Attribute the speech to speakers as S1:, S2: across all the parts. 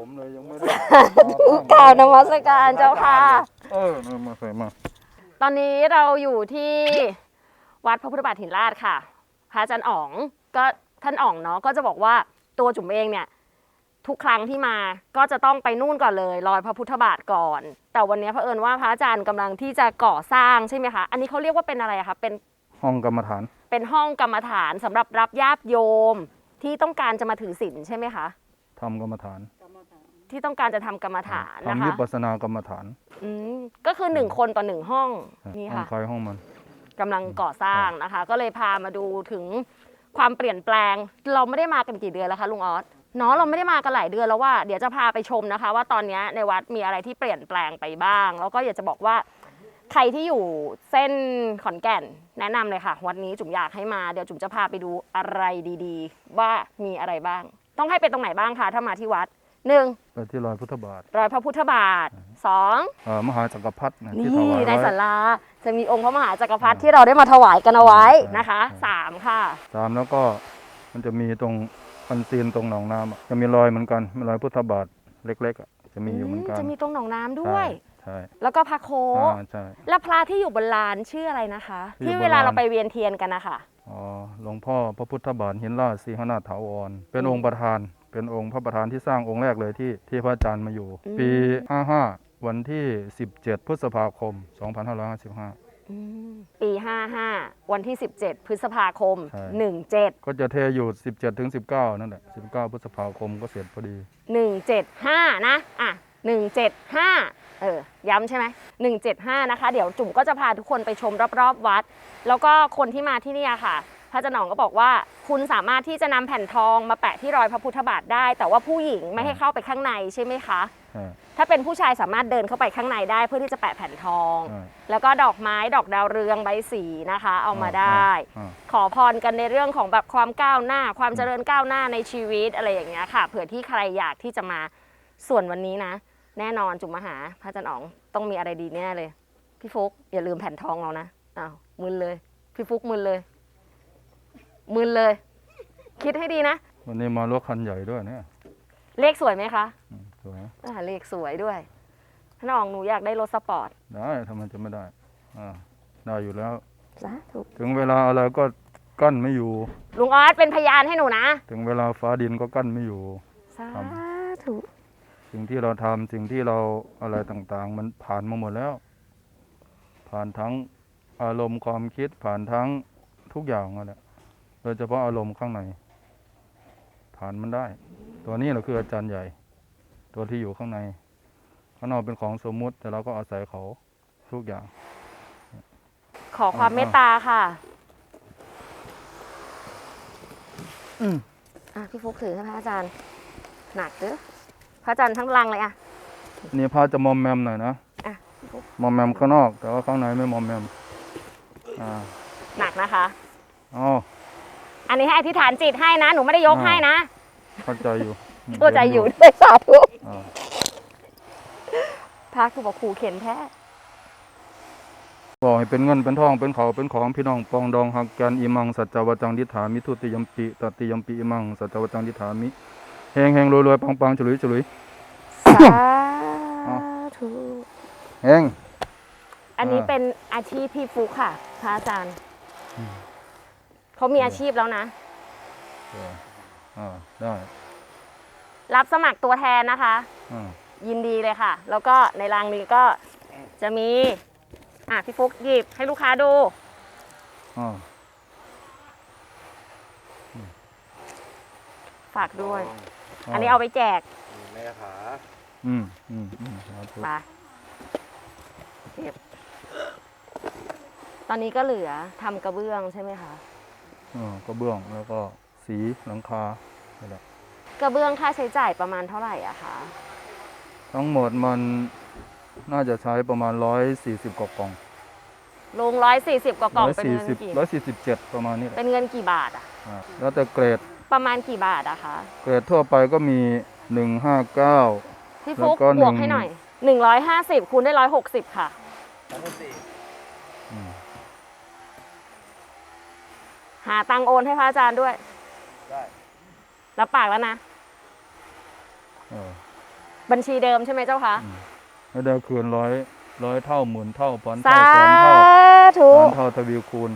S1: หวีผมเลยยังไม่ได้
S2: กล่าวนมัสการเจ้าค่ะ
S1: เออมามาใส่มา
S2: ตอนนี้เราอยู่ที่วัดพระพุทธบาทหินลาดค่ะ พระอาจารย์อ๋องก็ท่านอ๋องเนาะก็จะบอกว่าตัวจุ๋มเองเนี่ย ทุกครั้งที่มาก็จะต้องไปนู่นก่อนเลยรอยพระพุทธบาทก่อน แต่วันนี้เผอิญว่าพระอาจารย์กำลังที่จะก่อสร้างใช่ไหมคะอันนี้เขาเรียกว่าเป็นอะไรอะคะเป็น
S1: ห้องกรรมฐาน
S2: เป็นห้องกรรมฐานสำหรับรับญาติโยมที่ต้องการจะมาถือศีลใช่ไหมคะ
S1: ทำกรรมฐาน
S2: ที่ต้องการจะทำกรรมฐานนะ
S1: ทำวิ
S2: คะ
S1: ปัสสนากรรมฐาน
S2: อืมก็คือหนึ่งคนต่อหนึ่งห้องนี่
S1: ห้อง
S2: ค่ะ
S1: ใครห้องมัน
S2: กำลังก่อสร้างนะคะ ก็เลยพามาดูถึงความเปลี่ยนแปลง เราไม่ได้มากันกี่เดือนแล้วคะลุงออสเนาะเราไม่ได้มากันหลายเดือนแล้วว่าเดี๋ยวจะพาไปชมนะคะ ว่าตอนนี้ในวัดมีอะไรที่เปลี่ยนแปลงไปบ้าง แล้วก็อยากจะบอกว่า ใครที่อยู่เส้นขอนแก่นแนะนำเลยค่ะ วันนี้จุ๋มอยากให้มาเดี๋ยวจุ๋มจะพาไปดูอะไรดีๆ ว่ามีอะไรบ้าง ต้องให้ไปตรงไหนบ้างคะถ้ามาที่วัด หนึ่ง
S1: ไปที่รอยพุทธบาท
S2: รอยพระพุทธบาทสอง
S1: เอ่อมหาจักรพรรดิะที่
S2: นี่
S1: ถวาย
S2: ใน
S1: ไว้
S2: ศาลาจะมีองค์พระมหาจักรพรรดิที่เราได้มาถวายกันเอาไว้
S1: ใช่
S2: นะคะ
S1: ใช่
S2: สามค่ะ
S1: สามแล้วก็มันจะมีตรงอันซีนตรงหนองน้ำอะจะมีรอยเหมือนกันมีรอยพุทธบาทเล็กๆอะจะมีอยู่เหมือนกัน
S2: จะมีตรงหนองน้ำด้วย
S1: ใช่
S2: แล้วก็พระโค
S1: ใช่อ่าใช่
S2: และพระที่อยู่บนลานชื่ออะไรนะคะ
S1: ที่อยู่
S2: ที่เวลา
S1: บนลาน
S2: เราไปเวียนเทียนกันนะคะ
S1: อ๋อหลวงพ่อพระพุทธบาทหินลาดสีหนาถถาวร เป็นองค์ประธาน เป็นองค์พระประธานที่สร้างองค์แรกเลยที่ที่พระอาจารย์มาอยู่ ปี 55 วันที่ 17 พฤษภาคม 2555
S2: อืมปี 55 วันที่ 17 พฤษภาคม
S1: ใช่
S2: 17
S1: ก็จะเทอยู่ 17ถึง19 นั่นแหละ 19 พฤษภาคมก็เสร็จพอดี
S2: 175 นะอะ175 เออ ย้ำใช่ไหม175 นะคะ เดี๋ยวจุ๋มก็จะพาทุกคนไปชมรอบๆวัด แล้วก็คนที่มาที่เนี่ยค่ะ พระอาจารย์หนองก็บอกว่า คุณสามารถที่จะนำแผ่นทองมาแปะที่รอยพระพุทธบาทได้ แต่ว่าผู้หญิงไม่ให้เข้าไปข้างในใช่ไหมคะ
S1: ใช่
S2: ถ้าเป็นผู้ชายสามารถเดินเข้าไปข้างในได้เพื่อที่จะแปะแผ่นทอง
S1: ใช่
S2: แล้วก็ดอกไม้ดอกดาวเรืองใบสีนะคะ เอามาได้
S1: อ่า
S2: ขอพรกันในเรื่องของแบบความก้าวหน้า ความเจริญก้าวหน้าในชีวิตอะไรอย่างเงี้ยค่ะ เผื่อที่ใครอยากที่จะมาส่วนวันนี้นะ แน่นอนจุ๋มมาหาพระอาจารย์อ๋องต้องมีอะไรดีแน่เลย พี่ฟุกอย่าลืมแผ่นทองเรานะอ้าวมึนเลย พี่ฟุกมึนเลย มึนเลย คิดให้ดีนะ
S1: วันนี้มารถคันใหญ่ด้วยเนี่ย
S2: เลขสวยไหมคะ
S1: อืมสวย
S2: อ่าเลขสวยด้วยท่านอ๋องหนูอยากได้รถสปอร์ต
S1: ได้ทำไมจะไม่ได้อ่าได้อยู่แล้ว
S2: สาธุ
S1: ถึงเวลาอะไรก็กั้นไม่อยู่
S2: ลุงออสเป็นพยานให้หนูนะ
S1: ถึงเวลาฟ้าดินก็กั้นไม่อยู่
S2: สา
S1: ครับ
S2: ธุ
S1: สิ่งที่เราทำสิ่งที่เราอะไรต่างๆ มันผ่านมาหมดแล้ว ผ่านทั้งอารมณ์ความคิดผ่านทั้งทุกอย่างนั่นแหละ โดยเฉพาะอารมณ์ข้างในผ่านมันได้ ตัวนี้เราคืออาจารย์ใหญ่ ตัวที่อยู่ข้างใน ข้างนอกเป็นของสมมุติ แต่เราก็อาศัยเขาทุกอย่าง
S2: ขอความเมตตาค่ะ
S1: อืม
S2: อะพี่ฟุกถือให้พระอาจารย์ หนักเด้อพระอาจารย์ทั้งลังเลยอะ
S1: นี่พาจะมอมแมมหน่อยนะ
S2: อะ
S1: มอมแมมข้างนอก แต่ว่าข้างในไม่มอมแมมอ่า
S2: หนักนะคะ
S1: อ๋อ
S2: อันนี้ให้อธิษฐานจิตให้นะ หนูไม่ได้ยก
S1: อ่า
S2: ให้นะ
S1: เข้าใจอยู่
S2: เข้าใจอยู่ด้วยสาธุ
S1: อ่า
S2: พระคือบอกครูเข็นแท้
S1: บอกให้เป็นเงินเป็นทองเป็นเขาเป็นของพี่น้องปองดองหักกันอิมังสัจจวัจังดิษฐามิทุติยมปิตติยมปิอิมังสัจจวัจังดิษฐามิแหงแหงรวยรวยปังปังฉลุยฉลุย
S2: สาธุ
S1: แหง
S2: อันนี้
S1: อ่า
S2: เป็นอาชีพพี่ฟุกค่ะพระอาจารย์ เขามีอาชีพแล้วนะ
S1: เอออ่าได้
S2: รับสมัครตัวแทนนะคะ
S1: อ่า
S2: ยินดีเลยค่ะ แล้วก็ในรางนี้ก็จะมี อะพี่ฟุกหยิบให้ลูกค้าดู
S1: อ่า
S2: ฝากด้วย อันนี้เอาไปแจก
S3: ในคาถา
S1: อืมอืมอืมสาธุ
S2: มาเก็บตอนนี้ก็เหลือทำกระเบื้องใช่ไหมคะ
S1: อ่า กระเบื้องแล้วก็สีหลังคานี่แหละ
S2: กระเบื้องค่าใช้จ่ายประมาณเท่าไหร่อะคะ
S1: ทั้งหมดมันน่าจะใช้ประมาณร้อยสี่สิบกว่ากล่อง
S2: ลงร้อยสี่สิบกว่ากล่อง
S1: ร้อย
S2: เป็น
S1: สี่
S2: เงิน
S1: สิบ
S2: กี่
S1: ร้อยสี่สิบเจ็ดประมาณนี้แหละ
S2: เป็นเงินกี่บาทอะ
S1: อ่าแล้วแต่เกรด
S2: ประมาณกี่บาทอะคะ
S1: เกรดทั่วไปก็มีหนึ่งห้าเก้า
S2: พี่ฟุก
S1: แล้วก็
S2: บวก
S1: หนึ่ง
S2: ให้หน่อยหนึ่งร้อยห้าสิบคูณได้ร้อยหกสิบค่ะ
S3: ชั้นที่สี่
S2: หาตังค์โอนให้พระอาจารย์ด้วย
S3: ได้
S2: รับปากแล้วนะ
S1: เออ
S2: บัญชีเดิมใช่ไหมเจ้าคะ
S1: ไม่ได้คืนร้อยร้อยเท่าหมื่นเท่าพัน
S2: สา
S1: เท่าแสนเท่า
S2: ธุ
S1: ล้านเท่าทวีคูณ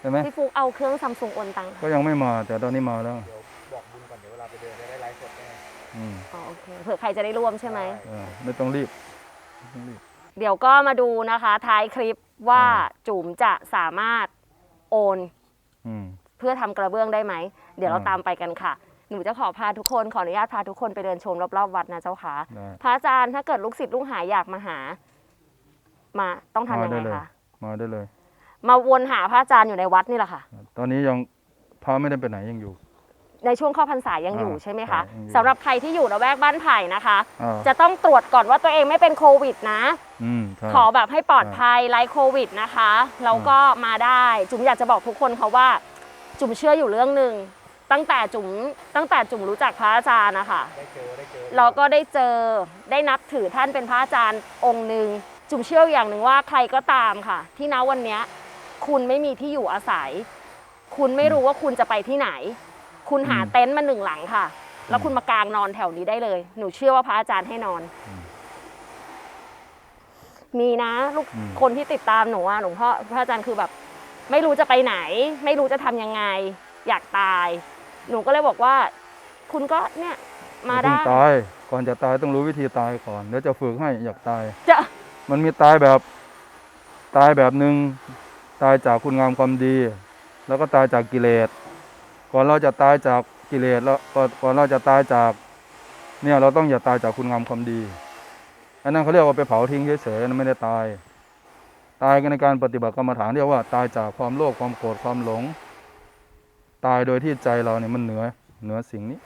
S1: ใช่ไหม
S2: พี่ฟุกเอาเครื่องซัมซุงโอนตังค์
S1: ก็ยังไม่มาแต่ตอนนี้มาแล้ว
S3: เดี๋ยวบอกบุญก่อนเดี๋ยวเวลาไปเดินจะได้ไลฟ์สดได้ไง
S1: อืม
S2: อ๋อโอเค เผื่อใครจะได้ร่วมใช่ไหม
S1: เออไม่ต้องรีบไม่ต้องรีบ
S2: เดี๋ยวก็มาดูนะคะ ท้ายคลิปว่า
S1: อืม
S2: จุ๋มจะสามารถโอน
S1: อืม
S2: เพื่อทำกระเบื้องได้ไหม เดี๋ยวเรา
S1: อืม
S2: ตามไปกันค่ะ หนูจะขอพาทุกคนขออนุญาตพาทุกคนไปเดินชมรอบๆวัดนะเจ้าค่ะ
S1: ได้
S2: พระอาจารย์ถ้าเกิดลูกศิษย์ลูกหาอยากมาหา มาต้องทำ
S1: มา
S2: ยัง
S1: ได้
S2: ไง
S1: เลย
S2: คะ
S1: มาได้เลย
S2: มาวนหาพระอาจารย์อยู่ในวัดนี่แหละค่ะ
S1: ตอนนี้ยังพาไม่ได้ไปไหนยังอยู่
S2: ในช่วงเข้าพรรษายังอยู่
S1: อ่า
S2: ใช่ไหมคะ
S1: ใช่ยังอยู่
S2: สำหรับใครที่อยู่ระแวกบ้านไผ่นะคะ
S1: อ่า
S2: จะต้องตรวจก่อนว่าตัวเองไม่เป็นโควิดนะ
S1: อืมใช่
S2: ขอแบบให้ปลอดภัยไร้โควิดนะคะแล้วก็มาได้ จุ๋มอยากจะบอกทุกคนเขาว่า จุ๋มเชื่ออยู่เรื่องหนึ่งตั้งแต่จุ๋มตั้งแต่จุ๋มรู้จักพระอาจารย์นะคะ
S3: ได้เจอได้เจอ
S2: เราก็ได้เจอได้นับถือท่านเป็นพระอาจารย์องค์หนึ่งจุ๋มเชื่ออย่างหนึ่งว่าใครก็ตามค่ะ ที่ณวันเนี้ยคุณไม่มีที่อยู่อาศัย คุณไม่รู้ว่าคุณจะไปที่ไหน คุณหาเต็นท์มาหนึ่งหลังค่ะ แล้วคุณมากางนอนแถวนี้ได้เลย หนูเชื่อว่าพระอาจารย์ให้นอน มีนะลูก
S1: อืม
S2: คนที่ติดตามหนูอะหลวงพ่อพระอาจารย์คือแบบ ไม่รู้จะไปไหน ไม่รู้จะทำยังไง อยากตาย หนูก็เลยบอกว่า คุณก็เนี่ยมา
S1: อย่
S2: ได้
S1: เพิ่งตายก่อนจะตายต้องรู้วิธีตายก่อนเดี๋ยวจะฝึกให้อยากตาย
S2: จะ
S1: มันมีตายแบบ ตายแบบหนึ่งตายจากคุณงามความดี แล้วก็ตายจากกิเลส ก่อนเราจะตายจากกิเลสแล้วก่อนก่อนเราจะตายจาก เนี่ยเราต้องอย่าตายจากคุณงามความดี อันนั้นเขาเรียกว่าไปเผาทิ้งเฉยๆนั่นไม่ได้ตาย ตายกันในการปฏิบัติกรรมฐานเรียกว่าตายจากความโลภความโกรธความหลง ตายโดยที่ใจเราเนี่ยมันเหนือเหนือสิ่งนี้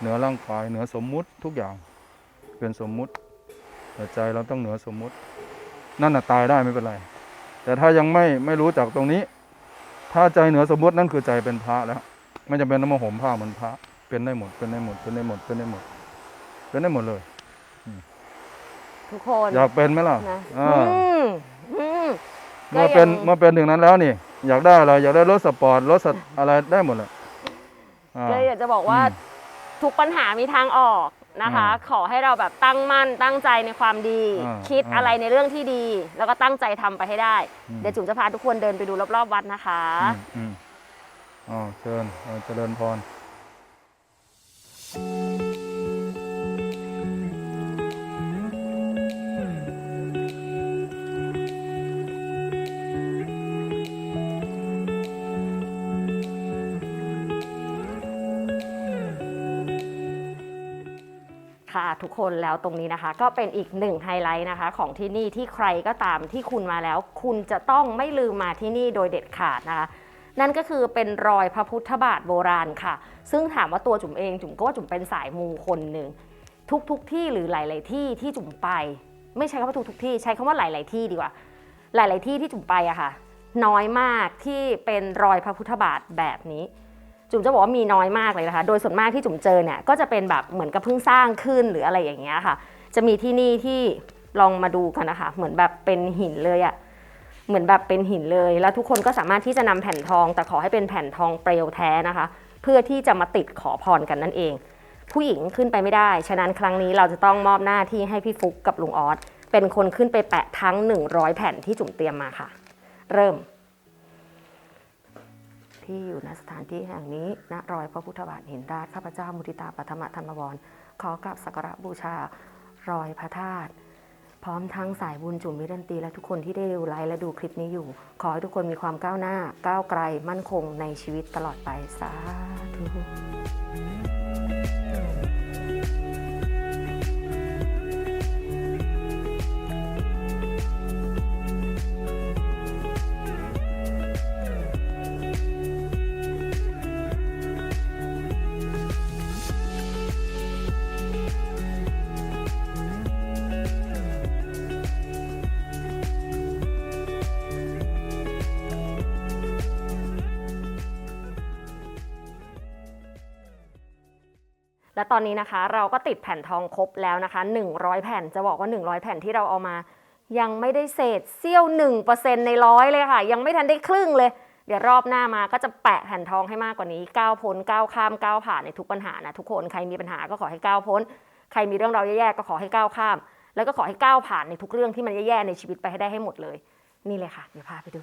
S1: เหนือร่างกายเหนือสมมุติทุกอย่างเป็นสมมุติแต่ใจเราต้องเหนือสมมุติ นั่นน่ะตายได้ไม่เป็นไร แต่ถ้ายังไม่ไม่รู้จักตรงนี้ ถ้าใจเหนือสมมุตินั่นคือใจเป็นพระแล้ว ไม่จำเป็นต้องมาห่มผ้าเหมือนพระ เป็นได้หมด เป็นได้หมด เป็นได้หมด เป็นได้หมด เป็นได้หมดเลย
S2: ทุกคน
S1: อยากเป็นไหมล่ะ
S2: นะ
S1: อ่า
S2: อืมอืม
S1: เมื่อเป็น
S2: ก็ยัง
S1: เมื่อเป็นถึงนั้นแล้วนี่ อยากได้อะไร อยากได้รถสปอร์ต รถสอะไรได้หมดเลยอ่า
S2: ก็อยากจะบอกว่า
S1: อืม
S2: ทุกปัญหามีทางออกนะคะ
S1: อ่า
S2: ขอให้เราแบบตั้งมั่นตั้งใจในความดี
S1: อ่า
S2: คิด
S1: อ่า
S2: อะไรในเรื่องที่ดี แล้วก็ตั้งใจทำไปให้ได้
S1: อืม
S2: เดี๋ยวจุ๋มจะพาทุกคนเดินไปดูรอบๆวัดนะคะ
S1: อืมอืม อ๋อเชิญเออเจริญพร
S2: ค่ะทุกคนแล้วตรงนี้นะคะ ก็เป็นอีกหนึ่งไฮไลท์นะคะ ของที่นี่ที่ใครก็ตามที่คุณมาแล้ว คุณจะต้องไม่ลืมมาที่นี่โดยเด็ดขาดนะคะ นั่นก็คือเป็นรอยพระพุทธบาทโบราณค่ะ ซึ่งถามว่าตัวจุ๋มเองจุ๋มก็ว่าจุ๋มเป็นสายมูคนหนึ่งทุกๆทที่หรือหลาย ๆ ที่ที่จุ๋มไป ไม่ใช้คำว่าทุกๆที่ ใช้คำว่าหลาย ๆ ที่ดีกว่า หลาย ๆ ที่ที่จุ๋มไปอะค่ะ น้อยมากที่เป็นรอยพระพุทธบาทแบบนี้ จุ๋มจะบอกว่ามีน้อยมากเลยนะคะ โดยส่วนมากที่จุ๋มเจอเนี่ยก็จะเป็นแบบเหมือนกับเพิ่งสร้างขึ้นหรืออะไรอย่างเงี้ยค่ะ จะมีที่นี่ที่ลองมาดูกันนะคะ เหมือนแบบเป็นหินเลยอะ เหมือนแบบเป็นหินเลย แล้วทุกคนก็สามารถที่จะนำแผ่นทอง แต่ขอให้เป็นแผ่นทองเปลวแท้นะคะ เพื่อที่จะมาติดขอพรกันนั่นเอง ผู้หญิงขึ้นไปไม่ได้ ฉะนั้นครั้งนี้เราจะต้องมอบหน้าที่ให้พี่ฟุกกับลุงออสเป็นคนขึ้นไปแปะทั้ง 100 แผ่นที่จุ๋มเตรียมมาค่ะ เริ่ม ที่อยู่ณสถานที่แห่งนี้ณรอยพระพุทธบาทหินราชข้าพเจ้ามุทิตาปัทมธรรมวรขอกราบสักการะบูชารอยพระธาตุ พร้อมทั้งสายบุญจุ่มวิรันตีและทุกคนที่ได้ดูไลฟ์และดูคลิปนี้อยู่ ขอให้ทุกคนมีความก้าวหน้า ก้าวไกลมั่นคงในชีวิตตลอดไปสาธุ และตอนนี้นะคะเราก็ติดแผ่นทองครบแล้วนะคะ 100 แผ่นจะบอกว่า 100 แผ่นที่เราเอามา ยังไม่ได้เศษเสี้ยว 1%ในร้อยเลยค่ะ ยังไม่ทันได้ครึ่งเลย เดี๋ยวรอบหน้ามาก็จะแปะแผ่นทองให้มากกว่านี้ก้าวพ้นก้าวข้ามก้าวผ่านในทุกปัญหานะทุกคนใครมีปัญหาก็ขอให้ก้าวพ้น ใครมีเรื่องราวแย่ๆก็ขอให้ก้าวข้าม แล้วก็ขอให้ก้าวผ่านในทุกเรื่องที่มันแย่ๆในชีวิตไปให้ได้ให้หมดเลย นี่เลยค่ะ เดี๋ยวพาไปดู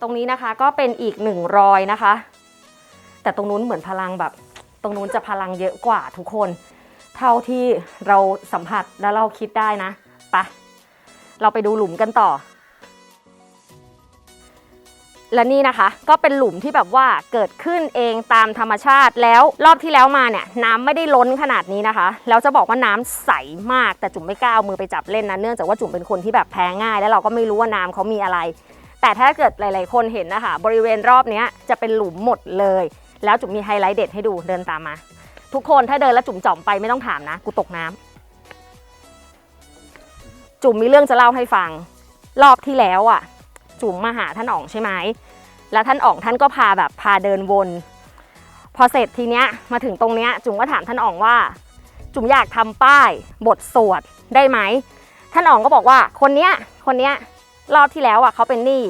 S2: ตรงนี้นะคะก็เป็นอีกหนึ่งรอยนะคะ แต่ตรงนู้นเหมือนพลังแบบ ตรงนู้นจะพลังเยอะกว่าทุกคน เท่าที่เราสัมผัสแล้วเราคิดได้นะปะเราไปดูหลุมกันต่อ และนี่นะคะก็เป็นหลุมที่แบบว่าเกิดขึ้นเองตามธรรมชาติแล้วรอบที่แล้วมาเนี่ยน้ำไม่ได้ล้นขนาดนี้นะคะ แล้วจะบอกว่าน้ำใสมากแต่จุ๋มไม่กล้าเอามือไปจับเล่นนะเนื่องจากว่าจุ๋มเป็นคนที่แบบแพ้ง่าย แล้วเราก็ไม่รู้ว่าน้ำเขามีอะไร แต่ถ้าเกิดหลาย ๆ คนเห็นนะคะ บริเวณรอบนี้จะเป็นหลุมหมดเลย แล้วจุ๋มมีไฮไลท์เด็ดให้ดูเดินตามมา ทุกคนถ้าเดินแล้วจุ๋มจ่อมไปไม่ต้องถามนะ กูตกน้ำจุ๋มมีเรื่องจะเล่าให้ฟัง รอบที่แล้วอะ จุ๋มมาหาท่านอ๋องใช่ไหมแล้วท่านอ๋องท่านก็พาแบบพาเดินวน พอเสร็จทีเนี้ยมาถึงตรงเนี้ยจุ๋มก็ถามท่านอ๋องว่า จุ๋มอยากทำป้ายบทสวดได้ไหมท่านอ๋องก็บอกว่าคนเนี้ยคนเนี้ย รอบที่แล้วอะเขาเป็นหนี้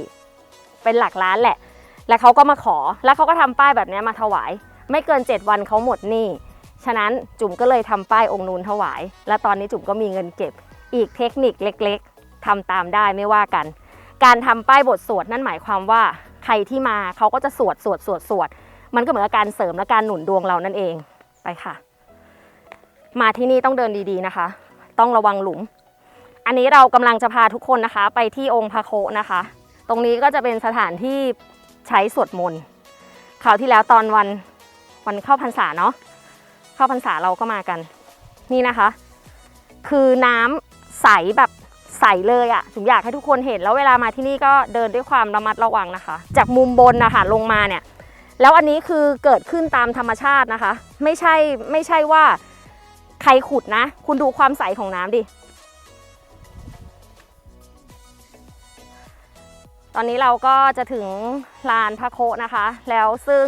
S2: เป็นหลักล้านแหละ แล้วเขาก็มาขอ แล้วเขาก็ทำป้ายแบบนี้มาถวาย ไม่เกิน 7 วันเขาหมดหนี้ ฉะนั้นจุ๋มก็เลยทำป้ายองค์นูนถวาย และตอนนี้จุ๋มก็มีเงินเก็บ อีกเทคนิคเล็กๆทำตามได้ไม่ว่ากัน การทำป้ายบทสวดนั่นหมายความว่าใครที่มาเขาก็จะสวดสวดสวดสวด มันก็เหมือนกับการเสริมและการหนุนดวงเรานั่นเอง ไปค่ะ มาที่นี่ต้องเดินดีๆนะคะ ต้องระวังหลุม อันนี้เรากำลังจะพาทุกคนนะคะ ไปที่องค์พระโคนะคะ ตรงนี้ก็จะเป็นสถานที่ใช้สวดมนต์คราวที่แล้วตอนวันวันเข้าพรรษาเนาะเข้าพรรษาเราก็มากัน นี่นะคะ คือน้ำใสแบบใสเลยอะ่ะจุ๋มอยากให้ทุกคนเห็น แล้วเวลามาที่นี่ก็เดินด้วยความระมัดระวังนะคะ จากมุมบนนะคะลงมาเนี่ย แล้วอันนี้คือเกิดขึ้นตามธรรมชาตินะคะ ไม่ใช่ไม่ใช่ว่าใครขุดนะ คุณดูความใสของน้ำดิ ตอนนี้เราก็จะถึงลานพระโคนะคะ แล้วซึ่ง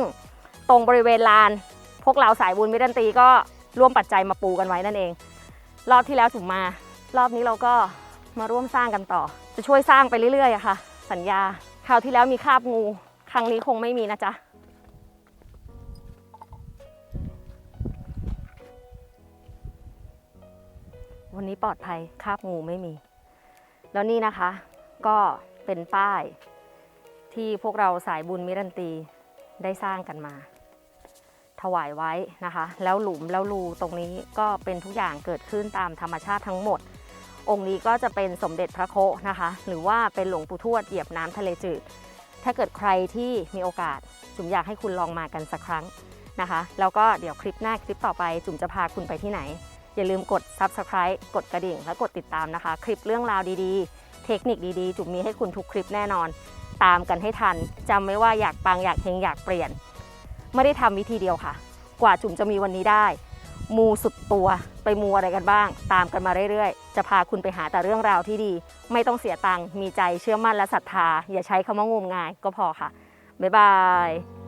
S2: ตรงบริเวณลาน พวกเราสายบุญมิดันตีก็ร่วมปัจจัยมาปูกันไว้นั่นเอง รอบที่แล้วถูกมา รอบนี้เราก็มาร่วมสร้างกันต่อ จะช่วยสร้างไปเรื่อยๆอะค่ะ สัญญาคราวที่แล้วมีคาบงู ครั้งนี้คงไม่มีนะจ๊ะวันนี้ปลอดภัยคาบงูไม่มี แล้วนี่นะคะก็ เป็นป้าย ที่พวกเราสายบุญมิรันตีได้สร้างกันมา ถวายไว้นะคะ แล้วหลุมแล้วรูตรงนี้ก็เป็นทุกอย่างเกิดขึ้นตามธรรมชาติทั้งหมด องค์นี้ก็จะเป็นสมเด็จพระโคนะคะ หรือว่าเป็นหลวงปู่ทวดเหยียบน้ำทะเลจืด ถ้าเกิดใครที่มีโอกาสจุ๋มอยากให้คุณลองมากันสักครั้งนะคะ แล้วก็เดี๋ยวคลิปหน้าคลิปต่อไปจุ๋มจะพาคุณไปที่ไหนอย่าลืมกด subscribe กดกระดิ่งและกดติดตามนะคะ คลิปเรื่องราวดีๆ เทคนิคดีๆ จุ๋มมีให้คุณทุกคลิปแน่นอน ตามกันให้ทันจำไว้ว่าอยากปังอยากเฮงอยากเปลี่ยน ไม่ได้ทำวิธีเดียวค่ะ กว่าจุ๋มจะมีวันนี้ได้ มูสุดตัวไปมูอะไรกันบ้าง ตามกันมาเรื่อยๆ จะพาคุณไปหาแต่เรื่องราวที่ดี ไม่ต้องเสียตังค์มีใจเชื่อมั่นและศรัทธา อย่าใช้คำว่างมงายก็พอค่ะบ๊ายบาย